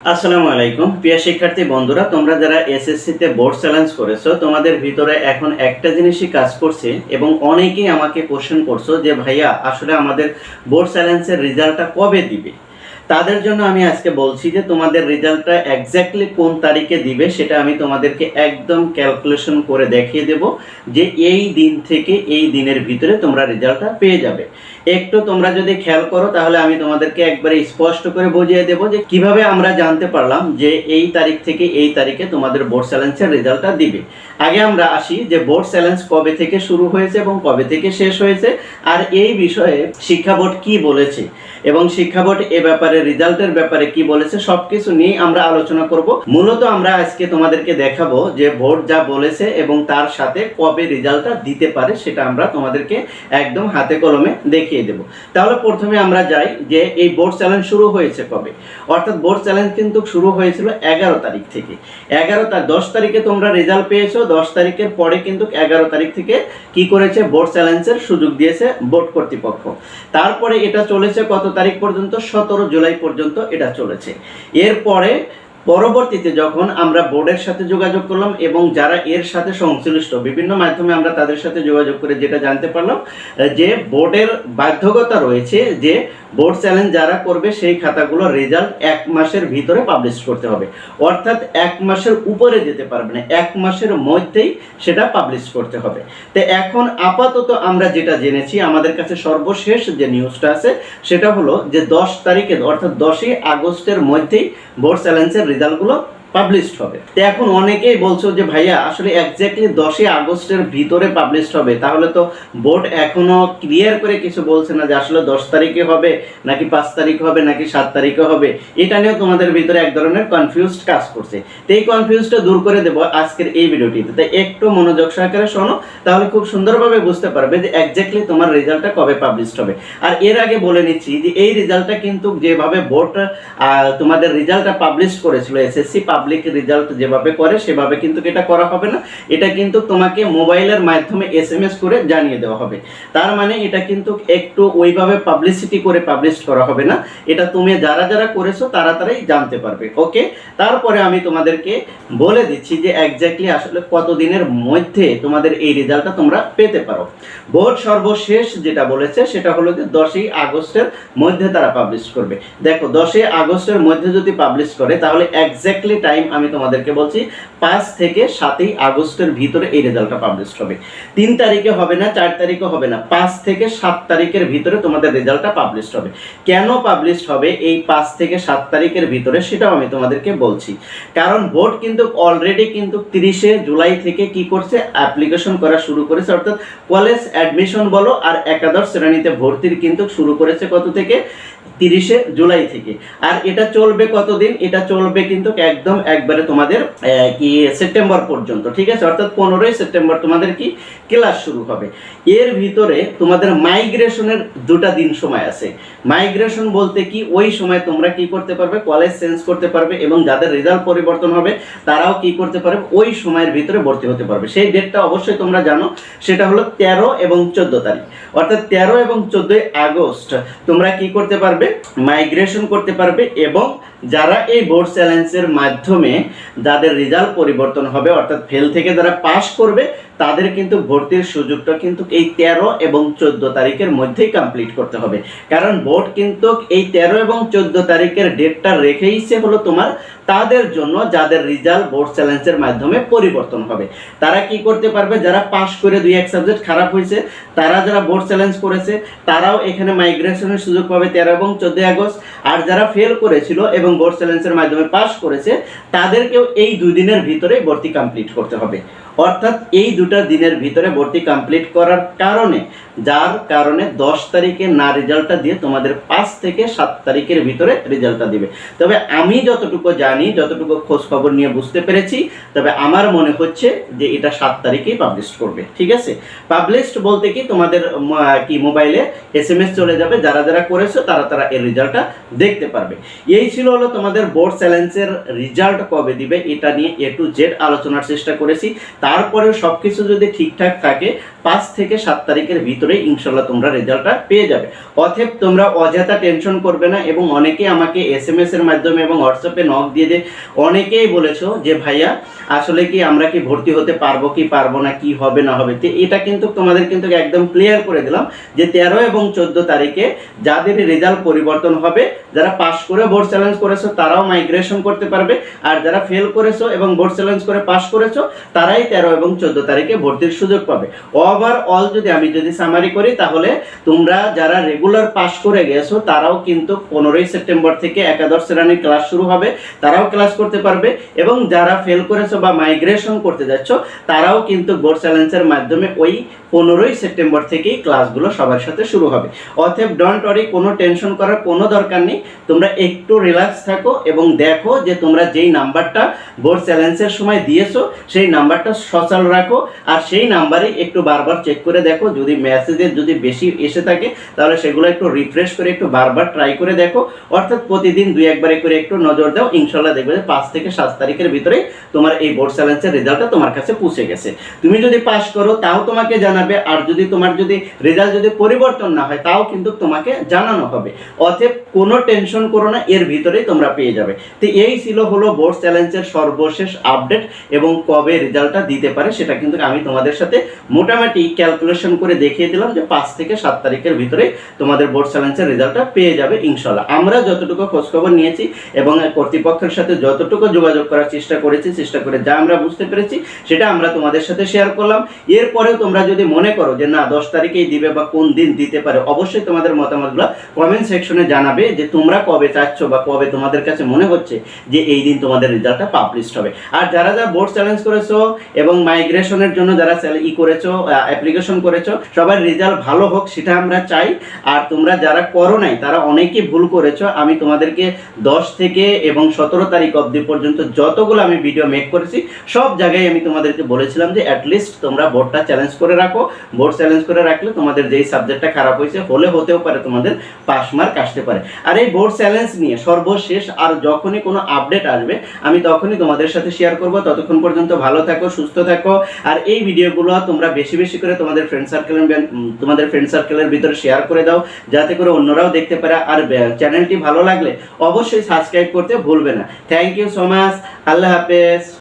আসসালামু আলাইকুম। প্রিয় শিক্ষার্থী বন্ধুরা, তোমরা যারা এসএসসি তে বোর্ড চ্যালেঞ্জ করেছ, তোমাদের ভিতরে এখন একটা জিনিসই কাজ করছে এবং অনেকেই আমাকে কোশ্চেন করছ যে, ভাইয়া, আসলে আমাদের বোর্ড চ্যালেঞ্জের রেজাল্টটা কবে দিবে? তাদের জন্য আমি আজকে বলছি যে, তোমাদের রেজাল্টটা এক্স্যাক্টলি কোন তারিখে দিবে, সেটা আমি তোমাদেরকে একদম ক্যালকুলেশন করে দেখিয়ে দেব যে, এই দিন থেকে এই দিনের ভিতরে তোমরা রেজাল্টটা পেয়ে যাবে। একটু তোমরা যদি খেয়াল করো, তাহলে আমি তোমাদেরকে একবারে স্পষ্ট করে বুঝিয়ে দেবো যে কীভাবে আমরা জানতে পারলাম যে এই তারিখ থেকে এই তারিখে তোমাদের বোর্ড চ্যালেঞ্জের রেজাল্টটা দিবে। আগে আমরা আসি যে বোর্ড চ্যালেঞ্জ কবে থেকে শুরু হয়েছে এবং কবে থেকে শেষ হয়েছে, আর এই বিষয়ে শিক্ষা বোর্ড কি বলেছে এবং শিক্ষা বোর্ড এ ব্যাপারে, রেজাল্টের ব্যাপারে কি বলেছে, সবকিছু নিয়ে আমরা আলোচনা করব। মূলত আমরা আজকে তোমাদেরকে দেখাবো যে বোর্ড যা বলেছে এবং তার সাথে কবে রেজাল্টটা দিতে পারে, সেটা আমরা তোমাদেরকে একদম হাতে কলমে দেখিয়ে দেব। তাহলে প্রথমে আমরা যাই যে এই বোর্ড চ্যালেঞ্জ শুরু হয়েছে কবে? অর্থাৎ বোর্ড চ্যালেঞ্জ কিন্তু শুরু হয়েছিল এগারো তারিখ থেকে। এগারো তারিখ দশ তারিখে তোমরা রেজাল্ট পেয়েছ, দশ তারিখের পরে কিন্তু এগারো তারিখ থেকে কি করেছে? বোর্ড চ্যালেঞ্জের সুযোগ দিয়েছে বোর্ড কর্তৃপক্ষ। তারপরে এটা চলেছে কত তারিখ পর্যন্ত? সতেরো জুলাই পর্যন্ত এটা চলেছে। এরপরে পরবর্তীতে যখন আমরা বোর্ডের সাথে যোগাযোগ করলাম এবং যারা এর সাথে সংশ্লিষ্ট বিভিন্ন মাধ্যমে আমরা তাদের সাথে যোগাযোগ করে যেটা জানতে পারলাম যে বোর্ডের বাধ্যকতা রয়েছে যে বোর্ড চ্যালেঞ্জ যারা করবে, সেই খাতাগুলো রেজাল্ট এক মাসের ভিতরে পাবলিশ করতে হবে। অর্থাৎ এক মাসের উপরে যেতে পারবে না, এক মাসের মধ্যেই সেটা পাবলিশ করতে হবে। তো এখন আপাতত আমরা যেটা জেনেছি, আমাদের কাছে সর্বশেষ যে নিউজটা আছে, সেটা হলো যে দশ তারিখে, অর্থাৎ দশই আগস্টের মধ্যেই বোর্ড চ্যালেঞ্জের রেজাল্টগুলো পাবলিশড হবে। তো এখন অনেকেই বলছো যে, ভাইয়া, আসলে এক্স্যাক্টলি দশই আগস্টের ভিতরে পাবলিশড হবে। তাহলে তো বোর্ড এখনও ক্লিয়ার করে কিছু বলছে না যে, আসলে দশ তারিখে হবে, নাকি পাঁচ তারিখ হবে, নাকি সাত তারিখে হবে? এটা নিয়েও তোমাদের ভিতরে এক ধরনের কনফিউজড কাজ করছে। তো এই কনফিউজটা দূর করে দেবো আজকের এই ভিডিওটিতে। তাই একটু মনোযোগ সহকারে শোনো, তাহলে খুব সুন্দরভাবে বুঝতে পারবে যে এক্স্যাক্টলি তোমার রেজাল্টটা কবে পাবলিশড হবে। আর এর আগে বলে নিচ্ছি যে, এই রেজাল্টটা কিন্তু যেভাবে বোর্ড তোমাদের রেজাল্টটা পাবলিশ করেছিল এসএসসি পাবলিক রেজাল্ট যেভাবে করে, সেভাবে কিন্তু এটা করা হবে না। এটা কিন্তু তোমাকে মোবাইলের মাধ্যমে এসএমএস করে জানিয়ে দেওয়া হবে। তার মানে এটা কিন্তু একটু ওইভাবে পাবলিসিটি করে পাবলিশ করা হবে না। এটা তুমি যারা যারা করেছ, তারা তারাই জানতে পারবে ওকে তারপরে আমি তোমাদেরকে বলে দিচ্ছি যে এক্স্যাক্টলি আসলে কতদিনের মধ্যে তোমাদের এই রেজাল্টটা তোমরা পেতে পারো। বোর্ড সর্বশেষ যেটা বলেছে, সেটা হলো যে দশই আগস্টের মধ্যে তারা পাবলিশ করবে। দেখো, দশই আগস্টের মধ্যে যদি পাবলিশ করে, তাহলে এক্স্যাক্টলি টাইম আমি তোমাদেরকে বলছি, পাঁচ থেকে সাতই আগস্টের ভিতরে এই রেজাল্টটা পাবলিশ হবে। তিন তারিখে হবে না, চার তারিখে হবে না, পাঁচ থেকে সাত তারিখের ভিতরে তোমাদের রেজাল্টটা পাবলিশ হবে। কেন পাবলিশ হবে এই পাঁচ থেকে সাত তারিখের ভিতরে সেটাও আমি তোমাদেরকে বলছি। কারণ বোর্ড কিন্তু অলরেডি কিন্তু তিরিশে জুলাই থেকে কি করছে? অ্যাপ্লিকেশন করা শুরু করেছে, অর্থাৎ কলেজ অ্যাডমিশন বলো আর একাদশ শ্রেণীতে ভর্তির কিন্তু শুরু করেছে কত থেকে? তিরিশে জুলাই থেকে। আর এটা চলবে কতদিন? এটা চলবে কিন্তু একদম একবারে তোমাদের কি, সেপ্টেম্বর পর্যন্ত, ঠিক আছে? অর্থাৎ পনেরোই সেপ্টেম্বর তোমাদের কি, ক্লাস শুরু হবে। এর ভিতরে তোমাদের মাইগ্রেশনের দুটা দিন সময় আছে। মাইগ্রেশন বলতে কি, ওই সময় তোমরা কি করতে পারবে কলেজ চেঞ্জ করতে পারবে এবং যাদের রেজাল্ট পরিবর্তন হবে, তারাও কি করতে পারবে, ওই সময়ের ভিতরে ভর্তি হতে পারবে। সেই ডেটটা অবশ্যই তোমরা জানো, সেটা হলো তেরো এবং চোদ্দ তারিখ। অর্থাৎ তেরো এবং চোদ্দই আগস্ট তোমরা কি করতে পারবে, মাইগ্রেশন করতে পারবে এবং যারা এই বোর্ড চ্যালেঞ্জের মাধ্যমে যাদের রেজাল্ট পরিবর্তন হবে, অর্থাৎ ফেল থেকে যারা পাশ করবে, তাদের কিন্তু ভর্তির সুযোগটা কিন্তু এই তেরো এবং চোদ্দ তারিখের মধ্যেই কমপ্লিট করতে হবে। কারণ বোর্ড কিন্তু এই তেরো এবং চোদ্দ তারিখের ডেটটা রেখেইছে হলো তোমার তাদের জন্য যাদের রেজাল্ট বোর্ড চ্যালেঞ্জের মাধ্যমে পরিবর্তন হবে। তারা কি করতে পারবে? যারা পাস করে দুই এক সাবজেক্ট খারাপ হয়েছে, তারা যারা বোর্ড চ্যালেঞ্জ করেছে, তারাও এখানে মাইগ্রেশনের সুযোগ পাবে তেরো এবং চোদ্দই আগস্ট। আর যারা ফেল করেছিল এবং বোর্ড চ্যালেঞ্জের মাধ্যমে পাস করেছে, তাদেরকেও এই দুই দিনের ভিতরে ভর্তি কমপ্লিট করতে হবে। অর্থাৎ এই দুটা দিনের ভিতরে ভর্তি কমপ্লিট করার কারণে যার কারণে দশ তারিখে না রেজাল্টটা দিয়ে তোমাদের পাঁচ থেকে সাত তারিখের ভিতরে রেজাল্টটা দিবে। তবে আমি যতটুকু জানি, যতটুকু খোঁজ খবর নিয়ে বুঝতে পেরেছি, তবে আমার মনে হচ্ছে যে এটা সাত তারিখেই পাবলিশ করবে, ঠিক আছে? পাবলিশড বলতে কি, তোমাদের কি মোবাইলে এস এম এস চলে যাবে, যারা যারা করেছ তারা তারা এর রেজাল্টটা দেখতে পারবে। এই ছিল হলো তোমাদের বোর্ড চ্যালেঞ্জের রেজাল্ট কবে দিবে, এটা নিয়ে এ টু জেড আলোচনার চেষ্টা করেছি। তারপরেও সব কিছু যদি ঠিকঠাক থাকে পাঁচ থেকে সাত তারিখের ভিতরে ইনশাল্লাহ তোমরা রেজাল্টটা পেয়ে যাবে। অতএব তোমরা অযথা টেনশন করবে না এবং অনেকেই আমাকে এস এম এস এর মাধ্যমে এবং হোয়াটসঅ্যাপে নক দিয়ে দিয়ে অনেকেই বলেছ যে, ভাইয়া, আসলে কি আমরা কি ভর্তি হতে পারব, কি পারব না, কি হবে, না হবে? তো এটা কিন্তু তোমাদের কিন্তু একদম ক্লিয়ার করে দিলাম যে, তেরো এবং চোদ্দ তারিখে যাদের রেজাল্ট পরিবর্তন হবে, যারা পাশ করে বোর্ড চ্যালেঞ্জ করেছ, তারাও মাইগ্রেশন করতে পারবে। আর যারা ফেল করেছ এবং বোর্ড চ্যালেঞ্জ করে পাশ করেছ, তারাই তেরো এবং চোদ্দ তারিখে ভর্তির সুযোগ পাবে। ওভার অল যদি আমি যদি সামারি করি, তাহলে তোমরা যারা রেগুলার পাস করে গেছো, তারাও কিন্তু পনেরোই সেপ্টেম্বর থেকে একাদশ শ্রেণির ক্লাস শুরু হবে, তারাও ক্লাস করতে পারবে এবং যারা ফেল করেছ বা মাইগ্রেশন করতে যাচ্ছ, তারাও কিন্তু বোর্ড চ্যালেঞ্জের মাধ্যমে ওই পনেরোই সেপ্টেম্বর থেকেই ক্লাসগুলো সবার সাথে শুরু হবে। অতএব ডন্ট ওয়ারি কোনো টেনশন করার কোনো দরকার নেই, তোমরা একটু রিল্যাক্স থাকো এবং দেখো যে তোমরা যেই নাম্বারটা বোর্ড চ্যালেঞ্জের সময় দিয়েছ, সেই নাম্বারটা সচল রাখো, আর সেই নাম্বারে একটু বারবার চেক করে দেখো, যদি মেসেজের যদি বেশি এসে থাকে, তাহলে সেগুলো একটু রিফ্রেশ করে একটু বারবার ট্রাই করে দেখো। অর্থাৎ প্রতিদিন দুই একবারে করে একটু নজর দাও ইনশাল্লাহ দেখবে যে পাঁচ থেকে সাত তারিখের ভিতরেই তোমার এই বোর্ড চ্যালেঞ্জের রেজাল্টটা তোমার কাছে পৌঁছে গেছে। তুমি যদি পাস করো, তাও তোমাকে জানাবে, আর যদি তোমার যদি রেজাল্ট যদি পরিবর্তন না হয়, তাও কিন্তু তোমাকে জানানো হবে। অতএব কোনো টেনশন করো না, এর ভিতরেই তোমরা পেয়ে যাবে। তো এই ছিল হলো বোর্ড চ্যালেঞ্জের সর্বশেষ আপডেট এবং কবে রেজাল্টটা দিতে পারে সেটা কিন্তু আমি তোমাদের সাথে মোটামুটি ক্যালকুলেশন করে দেখিয়ে দিলাম যে পাঁচ থেকে সাত তারিখের ভিতরে তোমাদের বোর্ড চ্যালেঞ্জের রেজাল্টটা পেয়ে যাবে ইনশাল্লাহ। আমরা যতটুকু খোঁজখবর নিয়েছি এবং কর্তৃপক্ষের সাথে যতটুকু যোগাযোগ করার চেষ্টা করেছি, চেষ্টা করে যা আমরা বুঝতে পেরেছি, সেটা আমরা তোমাদের সাথে শেয়ার করলাম। এরপরেও তোমরা যদি মনে করো যে না, দশ তারিখেই দিবে বা কোন দিন দিতে পারে, অবশ্যই তোমাদের মতামতগুলো কমেন্ট সেকশনে জানাবে। যে তোমরা কবে চাচ্ছ বা কবে তোমাদের কাছে মনে হচ্ছে যে এই দিন তোমাদের রেজাল্টটা পাবলিশড হবে। আর যারা যারা বোর্ড চ্যালেঞ্জ করেছ এবং মাইগ্রেশনের জন্য যারা ই করেছ অ্যাপ্লিকেশন করেছ, সবার রেজাল্ট ভালো হোক সেটা আমরা চাই। আর তোমরা যারা করো নাই, তারা অনেকেই ভুল করেছ। আমি তোমাদেরকে দশ থেকে এবং সতেরো তারিখ অবধি পর্যন্ত যতগুলো আমি ভিডিও মেক করেছি, সব জায়গায় আমি তোমাদেরকে বলেছিলাম যে অ্যাটলিস্ট তোমরা বোর্ডটা চ্যালেঞ্জ করে রাখো। বোর্ড চ্যালেঞ্জ করে রাখলে তোমাদের যেই সাবজেক্টটা খারাপ হয়েছে, হলে হতেও পারে তোমাদের পাস মার্ক আসতে পারে। আর এই বোর্ড চ্যালেঞ্জ নিয়ে সর্বশেষ আর যখনই কোনো আপডেট আসবে, আমি তখনই তোমাদের সাথে শেয়ার করব। ততক্ষণ পর্যন্ত ভালো থাকো, সুস্থ থাকো। আর এই ভিডিওগুলো তোমরা বেশি বেশি করে তোমাদের ফ্রেন্ড সার্কেলের তোমাদের ফ্রেন্ড সার্কেলের ভিতরে শেয়ার করে দাও, যাতে করে অন্যরাও দেখতে পারে। আর চ্যানেলটি ভালো লাগলে অবশ্যই সাবস্ক্রাইব করতে ভুলবে না। থ্যাংক ইউ সো মাচ আল্লাহ হাফেজ।